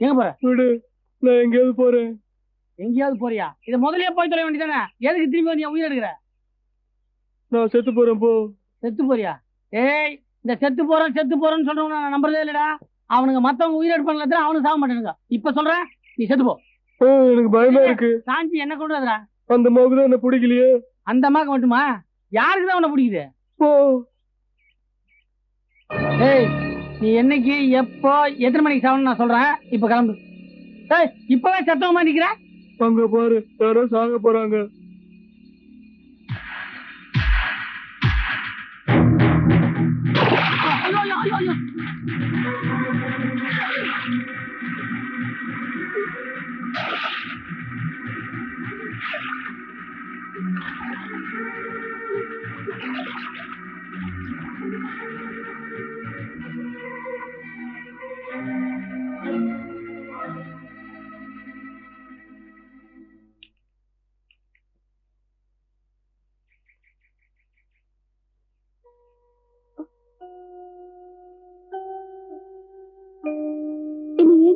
எங்க போற? விடு நான் எங்கேயாவது போறேன். எங்கேயாவது போறியா? இத முதல்லயே போய் தொலை வேண்டியதானே எதுக்கு திரும்பி வந்து உயிர் எடுக்கிற? நான் செத்து போறேன் போ. செத்து போறியா? ஏய் இந்த செத்து போறேன் செத்து போறேன்னு சொல்றவங்க நான் நம்புறதே இல்லடா. அவனுங்க மத்தவங்க உயிர் எடுப்பாங்க அவனுக்கு சாக மாட்டேனுங்க. இப்ப சொல்றேன் நீ செத்து போ. எனக்கு பயமா இருக்கு. சாஞ்சி என்ன கொண்டு வரா அந்த மாதிரி தான் என்ன பிடிக்கலையே. அந்த அம்மாக்கு மட்டுமா? யாருக்கு தான் உன்னை பிடிக்குது? போ. ஏய் நீ என்னைக்கு எப்போ எத்தனை மணிக்கு சாகணும்னு நான் சொல்றேன். இப்ப கிளம்பு. இப்பவே சத்தமா நிக்கிற? அங்க பாரு யாரோ சாக போறாங்க. ஐயோ, ஐயோ,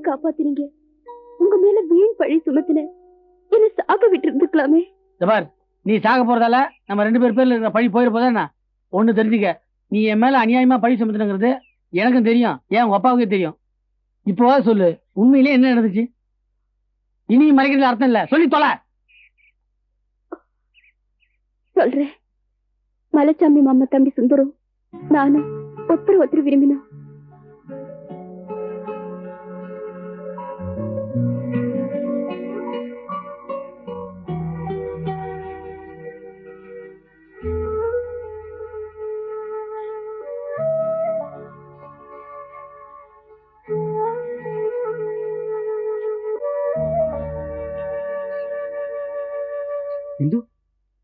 காப்பாத்துறீங்க. உங்க மேல வீண் பழி சுமத்தின என்ன சாக விட்டு இருந்துக்கலாமே நீ சாக போறதால நம்ம ரெண்டு பேர் பேர்ல இருக்கிற பழி போயிட போதா ஒண்ணு தெரிஞ்சுக்க. நீ என் மேல அநியாயமா பழி சுமத்துனுங்கிறது எனக்கும் தெரியும். ஏன் உங்க அப்பாவுக்கே தெரியும். இப்போ சொல்லு. உண்மையிலே என்ன நடந்துச்சு? இனி மறைக்கிறது அர்த்தம் இல்ல. சொல்லி தொலை. சொல்றேன். மலைச்சாமி மாமா தம்பி சுந்தரம் நானும் ஒருத்தர் ஒருத்தர் விரும்பினோம்.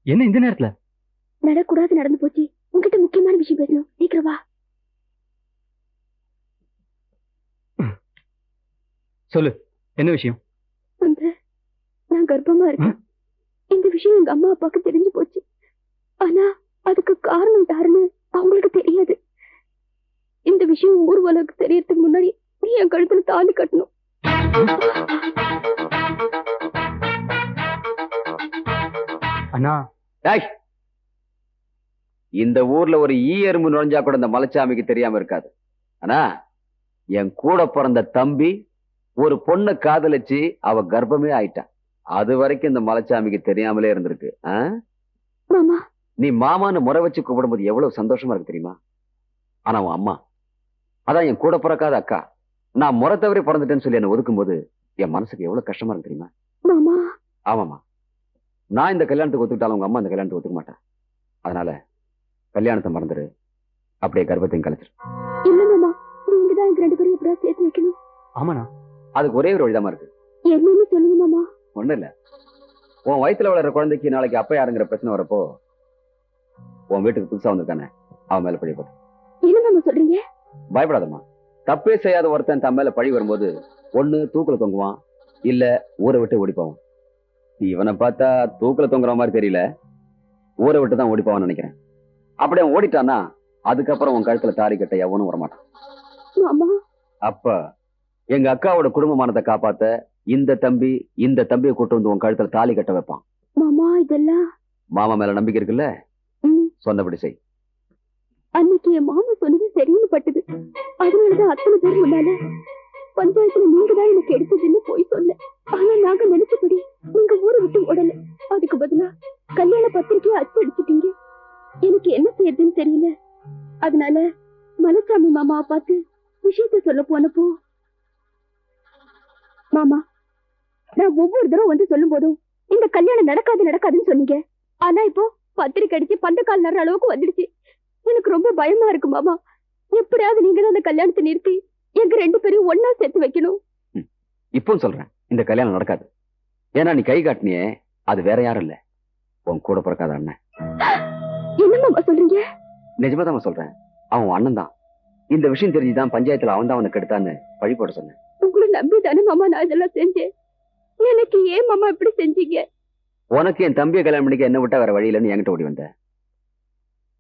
என்ன இந்த நேரத்துல? நடக்கூடாது நடந்து போச்சு. உன்கிட்ட முக்கியமான விஷயம் பேசணும். சீக்கிரம் வா. சொல்லு என்ன விஷயம்? வந்து நான் கர்ப்பமா இருக்கேன். இந்த விஷயம் எங்க அம்மா அப்பாவுக்கு தெரிஞ்சு போச்சு. ஆனா அதுக்கு காரணம் யாருன்னு அவங்களுக்கு தெரியாது. இந்த விஷயம் ஊர் உலகுக்கு தெரியறதுக்கு முன்னாடி நீ என் கழுத்துல தாலி கட்டணும். அண்ணா டேய் இந்த ஊர்ல ஒரு ஈ எறும்பு நுழைஞ்சா கூட இந்த மலைச்சாமிக்கு தெரியாம இருக்காது. ஆனா என் கூட பிறந்த தம்பி ஒரு பொண்ணை காதலிச்சு அவ கர்ப்பமே ஆயிட்டான். அது வரைக்கும் இந்த மலைச்சாமிக்கு தெரியாமலே இருந்திருக்கு. நீ மாமான்னு முறை வச்சு கூப்பிடும்போது எவ்வளவு சந்தோஷமா இருக்கு தெரியுமா? ஆனா உன் அம்மா அதான் என் கூட பிறக்காத அக்கா. நான் முறை தவறி பிறந்துட்டேன்னு சொல்லி என்னை ஒதுக்கும்போது என் மனசுக்கு எவ்வளவு கஷ்டமா இருக்கு தெரியுமா? மாமா. ஆமாமா நான் இந்த கல்யாணத்துக்கு ஒத்துக்கிட்டாலும் உங்க அம்மா இந்த கல்யாணத்துக்கு ஒத்துக்க மாட்டேன் அதனால கல்யாணத்தை மறந்துரு. அப்படியே கர்ப்பத்தையும் கலைச்சிரு. இல்ல மாமா நீங்க தான் எங்க ரெண்டு பேரும் எப்படியா சேர்த்து வைக்கணும். ஆமாண்ணா. அதுக்கு ஒரே ஒரு வழிதாமா இருக்கு. என்னன்னு சொல்லுங்க மாமா. ஒண்ணும் இல்ல. உன் வயித்துல வளர்ற குழந்தைக்கு நாளைக்கு அப்பா யாருங்கிற பிரச்சனை வரப்போ உன் வீட்டுக்கு புதுசா வந்திருக்கானே அவன் மேல பழி போட்டு என்ன சொல்றீங்க? பயப்படாதம்மா. தப்பே செய்யாத ஒருத்தன் தன் மேல பழி வரும்போது ஒண்ணு தூக்குல தொங்குவான் இல்ல ஊரை விட்டு ஓடி போவான். இவனை பார்த்தா தூக்குல தொங்குற மாதிரி தெரியல. ஊரை விட்டு தான் ஓடி போவான்னு நினைக்கிறேன். அப்படி அவன் ஓடிட்டான்னா அதுக்கப்புறம் உன் கழுத்துல தாலி கட்ட எவனும் வரமாட்டான். அப்ப எங்க அக்காவோட குடும்பமானத்தை காப்பாத்த இந்த தம்பி இந்த தம்பியை கூட்டு வந்து உன் கழுத்துல தாலி கட்ட வைப்பான். மாமா இதெல்லாம் மாமா மேல நம்பிக்கை இருக்குல்ல? சொன்னபடி செய். அன்னைக்கு என் மாமா சொன்னது சரின்னு பட்டது. அதனாலதான் அத்தனை பேர் முன்னால பஞ்சாயத்துல நீங்க தான் எனக்கு எடுத்ததுன்னு போய் சொன்னேன். ஆனா நாங்க நினைச்சபடி உங்க ஊரை விட்டு உடல அதுக்கு பதிலா கல்யாண பத்திரிக்கையை அச்சு அடிச்சிட்டீங்க எனக்கு என்ன செய்யறதுன்னு தெரியல. அதனால மலைச்சாமி மாமாவை பார்த்து விஷயத்த சொல்ல போனப்போ மாமா நான் ஒவ்வொரு தடவை வந்து சொல்லும் போதும் இந்த கல்யாணம் நடக்காது நடக்காதுன்னு சொன்னீங்க. ஆனா இப்போ பத்திரிக்கை அடிச்சு பந்தக்கால் நடுற அளவுக்கு வந்துடுச்சு. எனக்கு ரொம்ப பயமா இருக்கு மாமா. எப்படியாவது நீங்க தான் அந்த கல்யாணத்தை நிறுத்தி எங்க ரெண்டு பேரையும் ஒன்னா சேர்த்து வைக்கணும். இப்போ சொல்றேன். இந்த கல்யாணம் நடக்காது. ஏன்னா நீ கை காட்டினியே அது வேற யாரும் இல்ல. உன் கூட பிறக்காத அண்ணன். என்ன மாமா சொல்றீங்க? நிஜமா தான் சொல்றேன். அவன் அண்ணன் தான் இந்த விஷயம் தெரிஞ்சுதான் பஞ்சாயத்துல அவன் தான் அவனை கெடுத்தான்னு பழி போட சொன்னேன். உங்களை நம்பி தானே மாமா நான் இதெல்லாம் செஞ்சேன். எனக்கு ஏன் மாமா இப்படி செஞ்சீங்க? உனக்கு என் தம்பியை கல்யாணம் பண்ணிக்க என்ன விட்டா வேற வழி இல்லைன்னு என்கிட்ட ஓடி வந்த.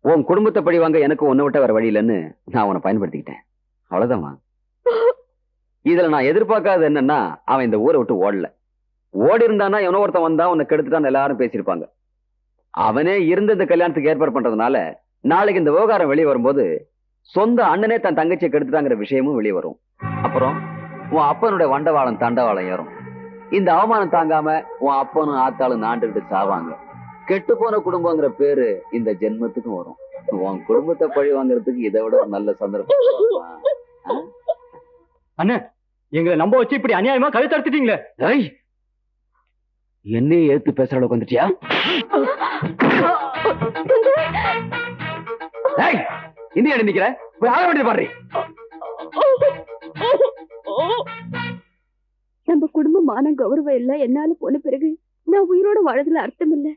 உன் குடும்பத்தை பழி வாங்க எனக்கு உன்னை விட்டா வேற வழி இல்லைன்னு நான் உன்னை பயன்படுத்திக்கிட்டேன். அவ்வளவுதான்மா இதுல நான் எதிர்பார்க்காதது என்னன்னா அவன் இந்த ஊரை விட்டு ஓடல. ஓடி இருந்தானா எவனோ ஒருத்தன் வந்தா உன்னை கெடுத்துட்டான்னு எல்லாரும் பேசியிருப்பாங்க. அவனே இருந்து இந்த கல்யாணத்துக்கு ஏற்பாடு பண்றதுனால நாளைக்கு இந்த விவகாரம் வெளியே வரும்போது சொந்த அண்ணனே தன் தங்கச்சியை கெடுத்துட்டாங்கிற விஷயமும் வெளியே வரும். அப்புறம் உன் அப்பனுடைய வண்டவாளம் தண்டவாளம் ஏறும். இந்த அவமானம் தாங்காம உன் அப்பனும் ஆத்தாளும் நாண்டுகிட்டு சாவாங்க. கெட்டு போன குடும்பங்கிற பேரு இந்த ஜென்மத்துக்கும் வரும். உன் குடும்பத்தை பழி வாங்குறதுக்கு இதை விட ஒரு நல்ல சந்தர்ப்பம். இருக்குமா? எங்களை நம்ப வச்சு இப்படி அநியாயமா கழுத்து அறுத்துட்டீங்களே? ஏய் என்னையே ஏத்து பேசுற அளவுக்கு வந்துட்டியா? ஏய் இந்தியா நிக்கிற? போய் ஆக வேண்டியது பாரு. நம்ம குடும்ப மான கௌரவம் எல்லாம் என்னால போன பிறகு நான் உயிரோட வாழறதுல அர்த்தம் இல்ல.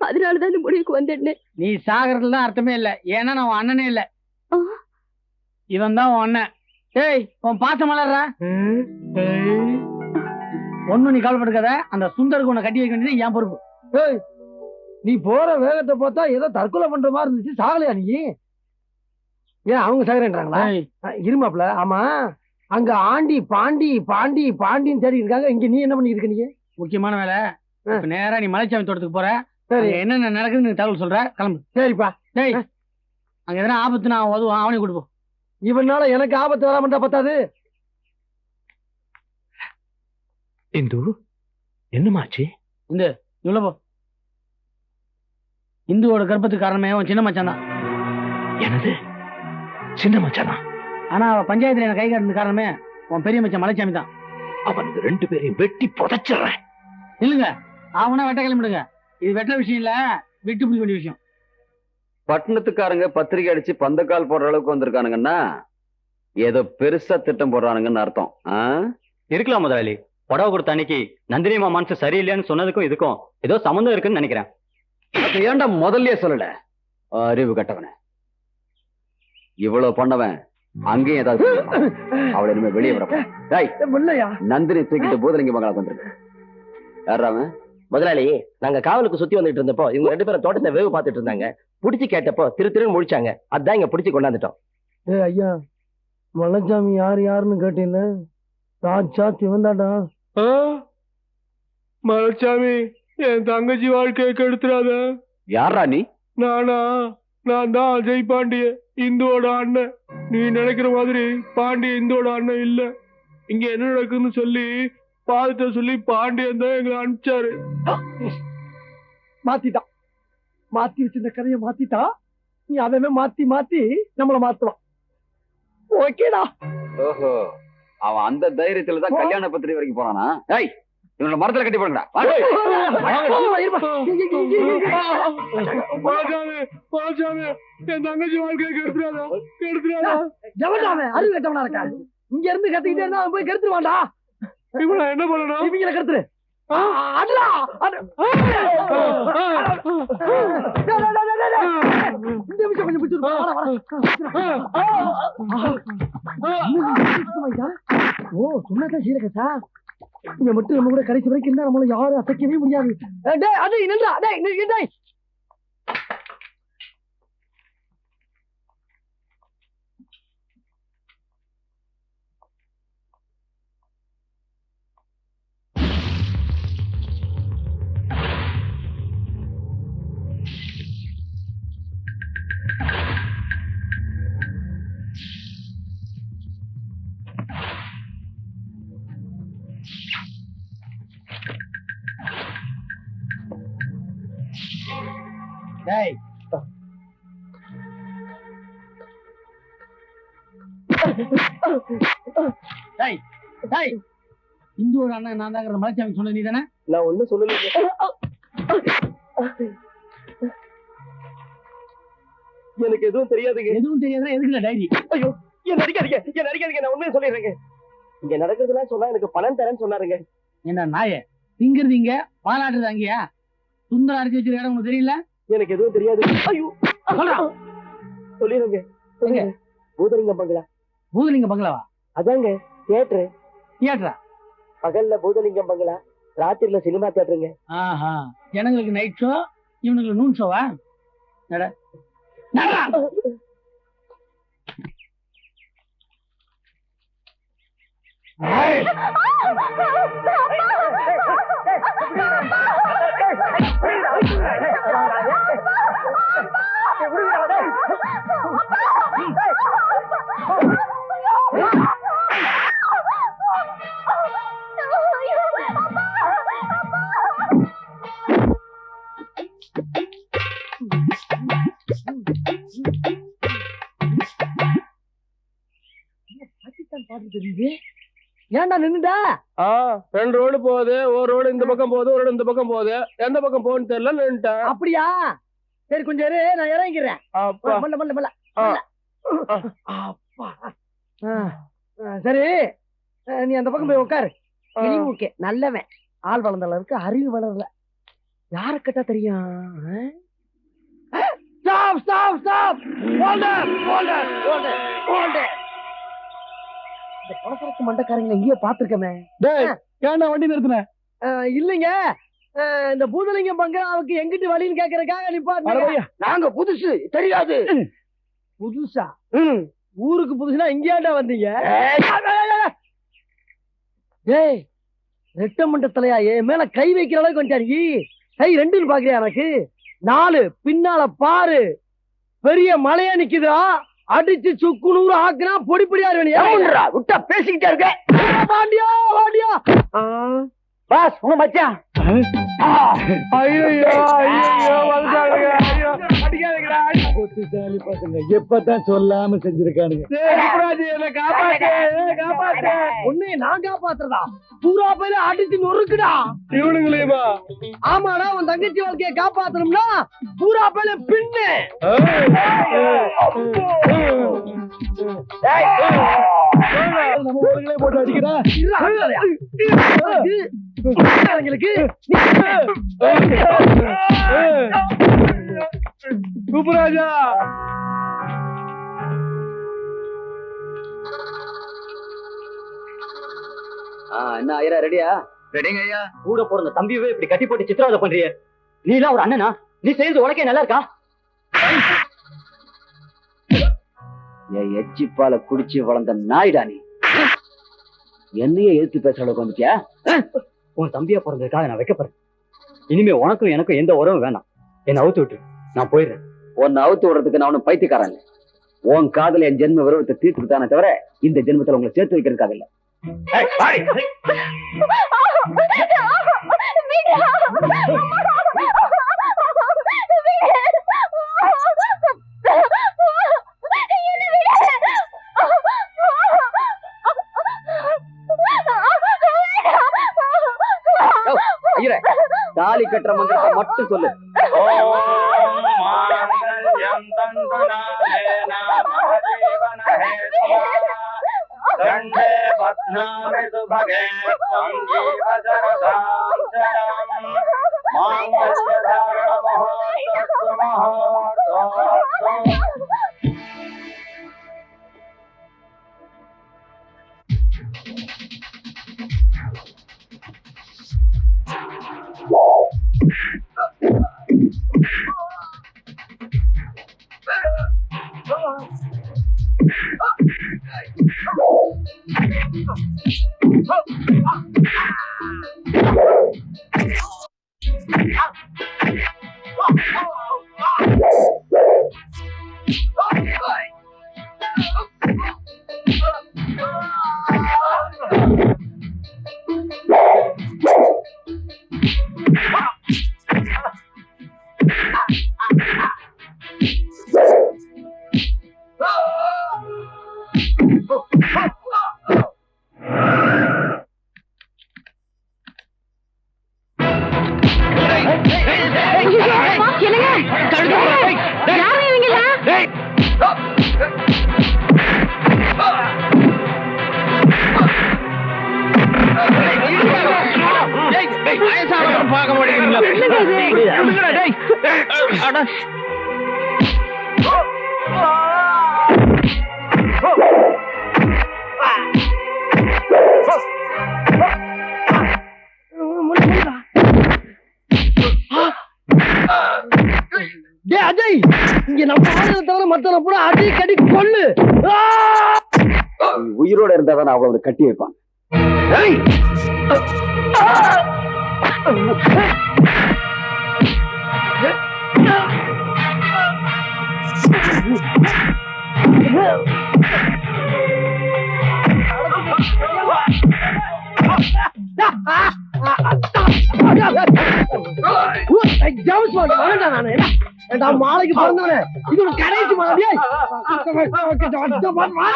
அதனாலதான் இந்த முடிவுக்கு வந்துட்டேன் நீ சாகறதுல அர்த்தமே இல்ல. ஏன்னா நான் அண்ணனே இல்ல. இவன் தான் உன் அண்ணன். டேய் உன் பாசம் மலர்றா ஒண்ணும் நீ கவலைப்படுக்காத அந்த சுந்தருக்கு உன்னை கட்டி வைக்க வேண்டியது என் பொறுப்பு. ஏய் நீ போற வேகத்தை பார்த்தா ஏதோ தற்கொலை பண்ற மாதிரி இருந்துச்சு. சாகலையா நீ? ஏன் அவங்க சாகுறேன்றாங்களா இருமாப்ல ஆமா. அங்க ஆண்டி பாண்டி பாண்டி பாண்டின்னு தேடி இருக்காங்க. இங்க நீ என்ன பண்ணிட்டு இருக்க நீ? முக்கியமான வேலை. நேரா நீ மலைச்சாமி தோட்டத்துக்கு போற. சரி. என்னென்ன நடக்குதுன்னு தகவல் சொல்ற. கிளம்பு. சரிப்பா. டேய் அங்க எதனா ஆபத்து நான் உதவும் அவனையும் கொடுப்போம் இவனால எனக்கு ஆபத்து வராம இருந்தா பத்தாது. இந்து என்னமாச்சு இவ்வளவு போ. இந்துவோட கர்ப்பத்துக்கு காரணமே அவன் சின்ன மச்சான் தான். எனது சின்ன மச்சானா? ஆனா அவ பஞ்சாயத்துல எனக்கு கை காட்டுறது காரணமே உன் பெரிய மச்சான் மலைச்சாமி தான். அவனுக்கு ரெண்டு பேரையும் வெட்டி புதைச்சிடுறேன். இல்லைங்க அவனா வெட்ட கிளம்பிடுங்க. இது வெட்ட விஷயம் இல்ல விட்டு பிடிக்க வேண்டிய விஷயம். பட்டணத்துக்காரங்க பத்திரிக்கை அடிச்சு பந்தக்கால் போடுற அளவுக்கு வந்திருக்கானுங்கன்னா ஏதோ பெருசா திட்டம் போடுறானுங்கன்னு அர்த்தம். ஆ? இருக்கலாம் முதலாளி. புடவை கொடுத்த அன்னைக்கு நந்தினி மனசு சரியில்லைன்னு சொன்னதுக்கும் இதுக்கும் ஏதோ சம்மந்தம் இருக்குன்னு நினைக்கிறேன். ஏன்டா முதல்லயே சொல்லல? அறிவு கட்டவன. இவ்வளவு பண்ணவன் அங்கேயும் ஏதாவது. அவளை இனிமே வெளியே நந்தினி தூக்கிட்டு பூதலிங்க மகளா வந்திருக்கு. யாரா அவன்? முதலாளி நாங்க காவலுக்கு சுத்தி வந்துட்டு இருந்தப்போ இவங்க ரெண்டு பேரும் தோட்டத்தை வேவு பார்த்துட்டு இருந்தாங்க. புடிச்சு கேட்டப்போ திரு திருன்னு முழிச்சாங்க. அதான் இங்க புடிச்சு கொண்டாந்துட்டோம். ஐயா மலைச்சாமி யார் யாருன்னு கேட்டீங்க ராஜா திவந்தாடா. மலைச்சாமி என் தங்கச்சி வாழ்க்கையை கெடுத்துறாத. யாரா நீ? நானா? நான் தான் அஜய் பாண்டிய இந்துவோட அண்ணன். நீ நினைக்கிற மாதிரி பாண்டிய இந்துவோட அண்ணன் இல்ல. இங்க என்ன நடக்குதுன்னு சொல்லி பாதத்தை சொல்லி பாண்டியன் தான் எங்களை அனுப்பிச்சாரு. மாத்திட்டான். மாத்தி வச்சிருந்த கதையை மாத்திட்டா நீ அவன் மாத்தி மாத்தி நம்மள மாத்துவான். ஓகேடா. ஓஹோ. அவன் அந்த தைரியத்துல தான் கல்யாண பத்திரிகை வரைக்கும் போறானா? டேய் இவனோட மரத்துல கட்டி போடுங்கடா. என் தங்கச்சி வாழ்க்கையை கெடுத்துறாதா கெடுத்துறாதா எவன்டா அவன் அறிவு கட்டவனா இருக்கா இங்க இருந்து கத்திக்கிட்டே இருந்தா அவன் போய் கெடுத்துருவான்டா. இப்ப நான் என்ன பண்ணணும்? இவங்கள கெடுத்துரு. இந்த கொஞ்சம் ஓ சொன்னாதான் சீரகத்தா இங்க மட்டும் நம்ம கூட கடைசி வரைக்கும் இருந்தா நம்மள யாரும் அசைக்கவே முடியாது டேய் அது நின்று டேய் டேய். இந்துவோட அண்ணன் நான் தாங்கிற மலைச்சாமி சொன்ன நீ தானே நான் ஒண்ணும் சொல்லல. எனக்கு எதுவும் தெரியாதுங்க. எதுவும் தெரியாதுன்னா எதுக்குல டைரி? ஐயோ என்ன அடிக்காதீங்க என்ன அடிக்காதீங்க நான் உண்மையை சொல்லிடுறேங்க. இங்க நடக்கிறதுலாம் சொன்னா எனக்கு பணம் தரேன்னு சொன்னாருங்க. என்ன நாயே? திங்கிறது இங்க பாலாட்டுறது அங்கேயா? சுந்தரம் அடிச்சு வச்சிருக்க இடம் உனக்கு தெரியல? எனக்கு எதுவும் தெரியாது. ஐயோ சொல்றா. சொல்லிடுங்க சொல்லுங்க பூதலிங்கம் பங்களா. பூதலிங்க பங்களாவா? அதாங்க தியேட்டரு தியேட்டரா பகல்ல பூதலிங்கம் பங்களா ராத்திரில சினிமா தியேட்டருங்க ஆஹா. ஜனங்களுக்கு நைட் ஷோ இவனுக்கு நூன் ஷோவா நட. தெரியுது ஏன்டா நின்னுடா ஆ ரெண்டு ரோடு போகுது. ஒரு ரோடு இந்த பக்கம் போகுது ஒரு ரோடு இந்த பக்கம் போகுது. எந்த பக்கம் போகணும்னு தெரியல நின்னுட்டேன். அப்படியா? சரி கொஞ்சம் இரு நான் இறங்கிக்கிறேன். அப்பா. மல்ல மல்ல. அப்பா. சரி. நீ அந்த பக்கம் போய் உட்காரு ஓகே நல்லவன். ஆள் வளர்ந்தல இருக்கு அறிவு வளரல. யார கேட்டா தெரியும்? Stop stop stop holder holder holder holder இந்த பலசரக்கு மண்டக்காரங்களை எங்கேயோ பாத்துருக்கமே டேய் ஏன்டா வண்டி நிறுத்தின? இல்லைங்க. இந்த பூதலிங்கம் பங்களாவுக்கு எங்கிட்டு வழின்னு கேக்குறதுக்காக நிப்பாட்டு நாங்க புதுசு தெரியாது. புதுசா? ஊருக்கு புதுசுனா இங்கேயாண்டா வந்தீங்க? ஏய். ரெட்டமண்ட தலையா என் மேல கை வைக்கிற அளவுக்கு வந்துட்டாரு கை ரெண்டுன்னு பாக்குறியா எனக்கு? நாலு. பின்னால பாரு. பெரிய மலையா நிக்குதா அடிச்சு சுக்கு நூறு ஆக்குனா பொடி பொடியா வேணும் விட்டா பேசிக்கிட்டே இருக்க. வாண்டியா வாண்டியா பாஸ் உங்க மச்சான். ஐயோ ஐயோ அடிக்காதீங்கடா புத்திசாலி பசங்க எப்பதான் சொல்லாம செஞ்சிருக்கானுங்க டேய், சுப்ராஜ், என்னை காப்பாத்து என்னை காப்பாத்து உன்னை நான் காப்பாத்துறதா பூரா பேர அடிச்சு நொறுக்குடா இவனுங்களேமா ஆமாடா உன் தங்கச்சி வாழ்க்கைய காப்பாத்தணும்னா பூரா பேர பின்னு நம்ம போட்டு அடிக்கிறா சுப்ராஜா ஆ, என்ன ஐயரா ரெடியா? ரெடிங்க ஐயா? கூட பிறந்த தம்பியவே இப்படி கட்டி போட்டு சித்திரவதை பண்றியே. நீ எல்லாம் ஒரு அண்ணனா? நீ செய்யறது உனக்கே நல்லா இருக்கா? என் எச்சிப்பால குடிச்சு வளர்ந்த நாய்டா நீ. என்னையே எதிர்த்து பேசுற அளவுக்கு வந்துட்டியா? உன் தம்பியா பிறந்ததுக்காக நான் வைக்கப்படுறேன் இனிமே உனக்கும் எனக்கும் எந்த உறவும் வேணாம். என்னை அவுத்து விட்டு நான் போயிடுறேன். உன்னை அவுத்து விடுறதுக்கு நான் ஒன்னும் பைத்தியக்காரன் இல்ல. உன் காதல என் ஜென்ம விரோதத்தை தீர்த்துட்டானே தவிர இந்த ஜென்மத்துல உங்களை சேர்த்து வைக்கிறதுக்காக இல்ல. தாலி கட்டுற மந்திரத்தை மட்டும் சொல்லு. Não, mas o bagulho. மத்தவன பூரா அடி கடி கொல்லு உயிரோட இருந்தா தான் அவளை கட்டி வைப்பான். பாண்ட் வேண்டாம் நானு. ஏண்டா மாலைக்கு பிறந்தவனே இது ஒரு கடைசி மாதிரி அண்ணா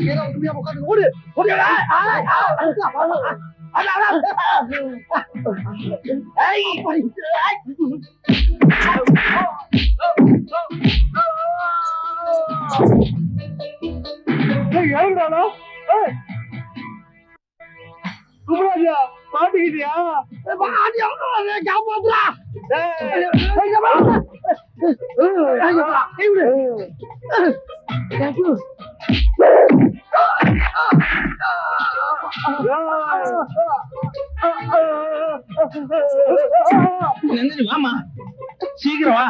எறிடா அந்த ஓடு ஓடு சுப்ராஜா. மாட்டிக்கிட்டியா? காப்பாத்துறா வாமா சீக்கிரம் வா.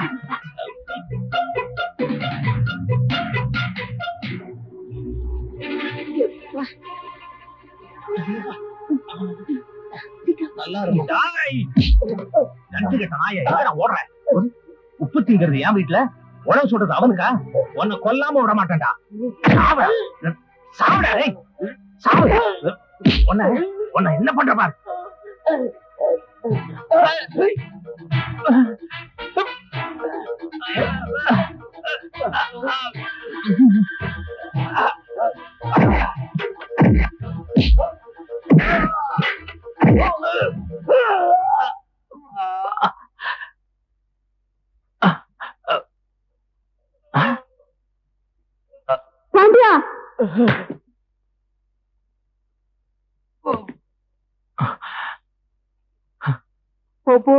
நல்லா இருக்கும் நாய. ஓடுறேன். உப்பு திங்கிறது என் வீட்டுல உழவு சொல்றது அவனுக்கா? உன்னை கொல்லாம விட மாட்டேன்டா. சாவ. சாவடா சாவ. உன்னை உன்னை என்ன பண்ற பாரு? பாண்டியா அப்போ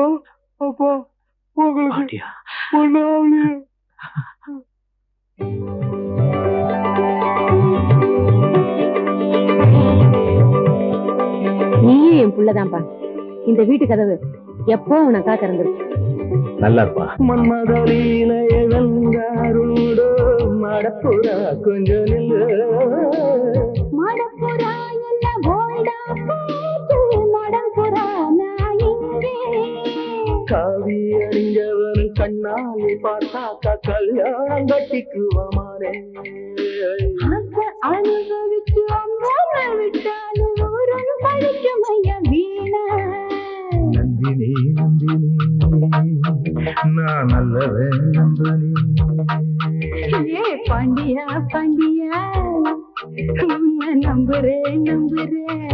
அப்போ உங்களுக்கு ஒண்ணாவலையே நீயும் என் புள்ளதான்பா இந்த வீட்டு கதவு எப்போ உனக்கா திறந்திருக்கு? நல்லா இருப்பா மன்மதலீல எழுந்தாரோடு மடப்புறா கொஞ்சம் நில்லு மடப்புறா என்ன போல்டா மடப்புறா நான் இங்கே காவி அணிஞ்சவன் கண்ணாலே பார்த்தாக்கா கல்யாணம் கட்டிக்குவமானே. ஆசை அனுபவிச்சு அம்மாவை விட்டாலும் ஊரும் படிக்கும் ஐயா வீணா. நந்தினி நந்தினி நான் நல்லவன் நந்தினி. பாண்டியா பாண்டியா. நம்புறேன் நம்புறேன்.